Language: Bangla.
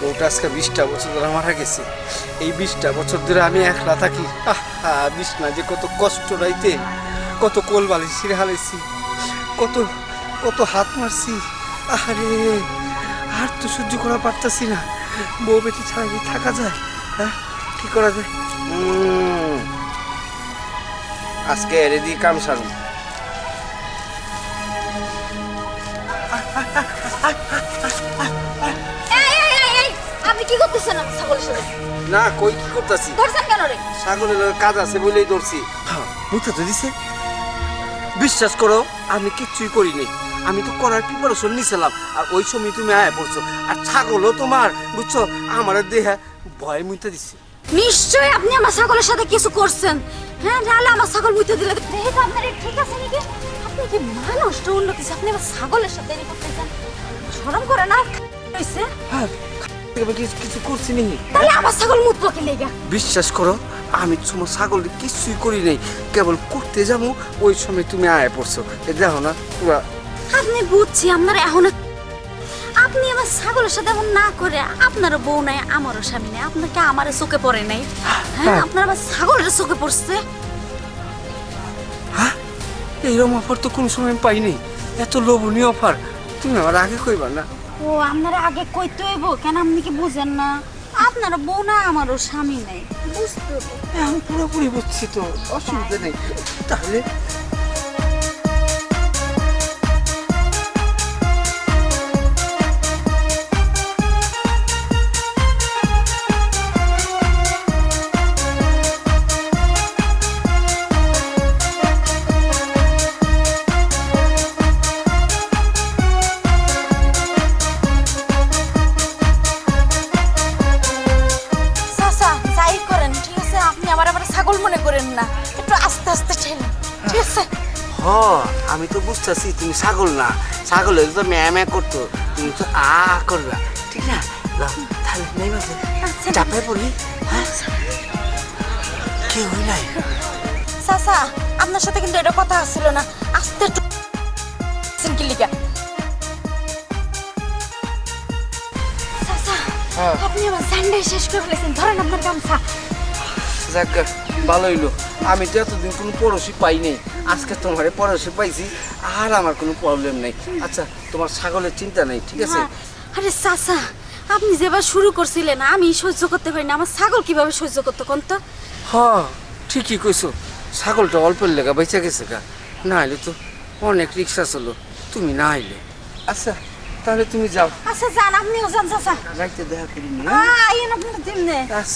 বউটা আজকে বিশটা বছর ধরে মারা গেছে। এই বিশটা বছর ধরে আমি একলা থাকি। আহা বিষ না যে কত কষ্ট রাইতে, কত কোল বালি ছিঁড়ে হালাইছি, কত কত হাত মারছি। আরে আর তো সহ্য করা পারতাছি না। বউ বেটি ছাড়া কি থাকা যায়? হ্যাঁ কি করা যায়? আজকে এরে দিয়ে কাম সারুন করতেছেন আমার ছাগলের সাথে? না কই কি করতাছি? ধরছেন কেন রে? ছাগলের কাজ আছে বলেই ধরছি। বুঝতে তো দিছে। বিশ্বাস করো আমি কিচ্ছুই করিনি। আমি তো করার প্রিপারেশন নিছিলাম আর ওই সময় তুমি আয়া পড়ছো। আর ছাগলও তোমার বুঝছ? আমার দেহে ভয় মুইতে দিছে। নিশ্চয়ই আপনি আমার ছাগলের সাথে কিছু করছেন। হ্যাঁ নাহলে আমার ছাগল মুইতে দিলে দেখি তো আপনার ঠিক আছে নাকি? আপনি কি মানুষটা উন্নতি আপনি আমার ছাগলের সাথে এরকম করতেছেন শরম করে না? হইছে? হ্যাঁ আমি কিছু কিছু করছি নি তাহলে আমার ছাগল মুতবো কি লেগা? বিশ্বাস করো আমি তোমার ছাগল কিছুই করি নাই। কেবল করতে যাব ওই সময় তুমি আয় পড়ছো। এ দেখো না পুরা আপনি বুঝছি আপনার এখনও আপনি আমার ছাগলের সাথে এমন না করে আপনারও বউ নাই আমারও স্বামী নাই আপনাকে আমারও চোখে পড়ে নাই? হ্যাঁ আপনার আমার ছাগলের চোখে পড়ছে? হ্যাঁ? এইরকম অফার তো কোনো সময় পাইনি এত লোভনীয় অফার তুমি আমার আগে কইবা না। ও, আপনারা আগে কইতে হইব, কেন আপনি কি বুঝেন না? আপনার বউ না, আমারও স্বামী নাই। বুঝতে আমি পুরোপুরি বুঝছি তো, অসুবিধা নেই। তাহলে ছাগল মনে করেন না একটু আস্তে আস্তে ঠেলেন ঠিক আছে? হ আমি তো বুঝতেছি তুমি ছাগল না ছাগল হলে তো ম্যা ম্যা করতো তুমি তো আ করবা ঠিক না? লাও, তাহলে নেই মাঝে আচ্ছা। চাপাই পড়ি হ্যাঁ? কি হই নাই। চাচা আপনার সাথে কিন্তু এটা কথা ছিল না আস্তে একটু কি লিগা চাচা হ্যাঁ। আপনি আমার সানডে শেষ করে ফেলেছেন ধরেন আপনার গামছা। যাক ভালো হইল। আমি তো এতদিন কোনো পড়োশি পাই নাই। আজকে তোমার পড়োশি পাইছি আর আমার কোনো প্রবলেম নেই। আচ্ছা তোমার ছাগলের চিন্তা নেই ঠিক আছে? হ্যাঁ। আরে চাচা আপনি যেবার শুরু করছিলেন আমি সহ্য করতে পারি না। আমার ছাগল কীভাবে সহ্য করতে কোন তো? হ ঠিকই কইছো। ছাগলটা অল্পের লেগা বেঁচে গেছে গা। না হলে তো অনেক রিক্সা চলো। তুমি না আইলে আচ্ছা তাহলে তুমি যাও। আচ্ছা যান আপনিও যান চাচা। রাইতে দেখা করি না আহ, আইন আপনার দিন আচ্ছা।